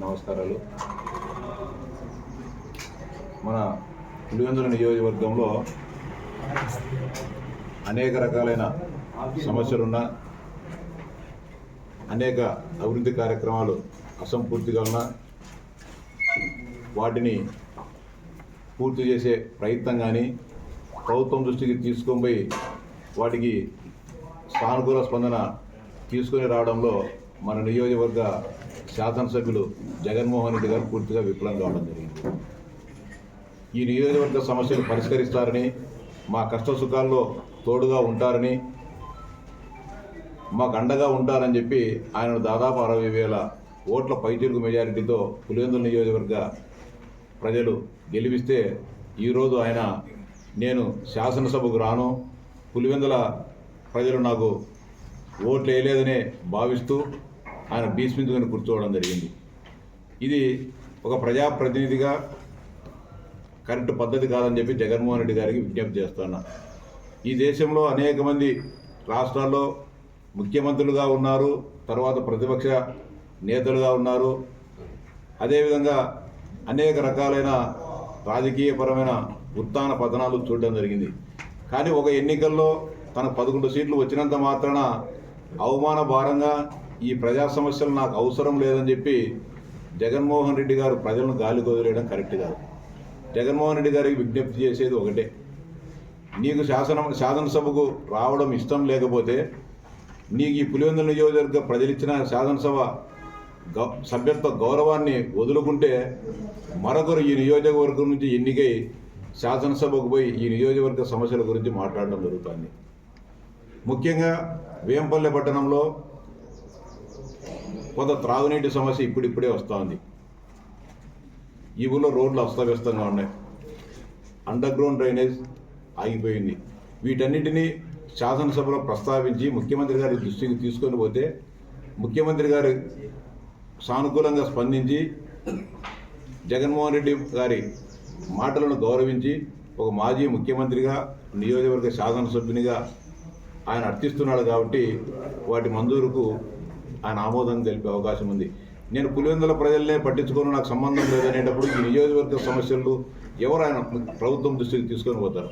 నమస్కారాలు. మన పులివెందుల నియోజకవర్గంలో అనేక రకాలైన సమస్యలున్న అనేక అభివృద్ధి కార్యక్రమాలు అసంపూర్తిగా ఉన్న వాటిని పూర్తి చేసే ప్రయత్నం కానీ ప్రభుత్వం దృష్టికి తీసుకొని పోయి వాటికి సానుకూల స్పందన తీసుకొని రావడంలో మన నియోజకవర్గ శాసనసభ్యులు జగన్మోహన్ రెడ్డి గారు పూర్తిగా విఫలం కావడం జరిగింది. ఈ నియోజకవర్గ సమస్యలు పరిష్కరిస్తారని మా కష్ట సుఖాల్లో తోడుగా ఉంటారని మాకు అండగా ఉంటారని చెప్పి ఆయన దాదాపు అరవై వేల ఓట్ల పైచిలుకు మెజారిటీతో పులివెందుల నియోజకవర్గ ప్రజలు గెలిపిస్తే ఈరోజు ఆయన నేను శాసనసభకు రాను. పులివెందుల ప్రజలు నాకు ఓట్లు వేయలేదనే భావిస్తూ ఆయన భీష్మించుకొని కూర్చోవడం జరిగింది. ఇది ఒక ప్రజాప్రతినిధిగా కరెక్ట్ పద్ధతి కాదని చెప్పి జగన్మోహన్ రెడ్డి గారికి విజ్ఞప్తి చేస్తున్నా. ఈ దేశంలో అనేక మంది రాష్ట్రాల్లో ముఖ్యమంత్రులుగా ఉన్నారు తర్వాత ప్రతిపక్ష నేతలుగా ఉన్నారు. అదేవిధంగా అనేక రకాలైన రాజకీయపరమైన ఉత్థాన పతనాలు చూడడం జరిగింది. కానీ ఒక ఎన్నికల్లో తన పదకొండు సీట్లు వచ్చినంత మాత్రాన అవమాన భారంగా ఈ ప్రజా సమస్యలు నాకు అవసరం లేదని చెప్పి జగన్మోహన్ రెడ్డి గారు ప్రజలను గాలి వదిలేయడం కరెక్ట్ కాదు. జగన్మోహన్ రెడ్డి గారికి విజ్ఞప్తి చేసేది ఒకటే. నీకు శాసనం శాసనసభకు రావడం ఇష్టం లేకపోతే నీకు ఈ పులివెందుల నియోజకవర్గ ప్రజలిచ్చిన శాసనసభ గౌ సభ్యత్వ గౌరవాన్ని వదులుకుంటే మరొకరు ఈ నియోజకవర్గం నుంచి ఎన్నికై శాసనసభకు పోయి ఈ నియోజకవర్గ సమస్యల గురించి మాట్లాడడం జరుగుతుంది. ముఖ్యంగా వేంపల్లె పట్టణంలో కొంత త్రాగునీటి సమస్య ఇప్పుడిప్పుడే వస్తూ ఉంది ఈ ఊళ్ళో రోడ్లు అస్తవ్యస్తంగా ఉన్నాయి. అండర్ గ్రౌండ్ డ్రైనేజ్ ఆగిపోయింది. వీటన్నిటినీ శాసనసభలో ప్రస్తావించి ముఖ్యమంత్రి గారి దృష్టికి తీసుకొని పోతే ముఖ్యమంత్రి గారు సానుకూలంగా స్పందించి జగన్మోహన్ రెడ్డి గారి మాటలను గౌరవించి ఒక మాజీ ముఖ్యమంత్రిగా నియోజకవర్గ శాసనసభ్యునిగా ఆయన అర్థిస్తున్నాడు కాబట్టి వాటి మంజూరుకు ఆయన ఆమోదం తెలిపే అవకాశం ఉంది. నేను పులివెందుల ప్రజలనే పట్టించుకోను నాకు సంబంధం లేదనేటప్పుడు ఈ నియోజకవర్గ సమస్యలు ఎవరు ఆయన ప్రభుత్వం దృష్టికి తీసుకొని పోతారు?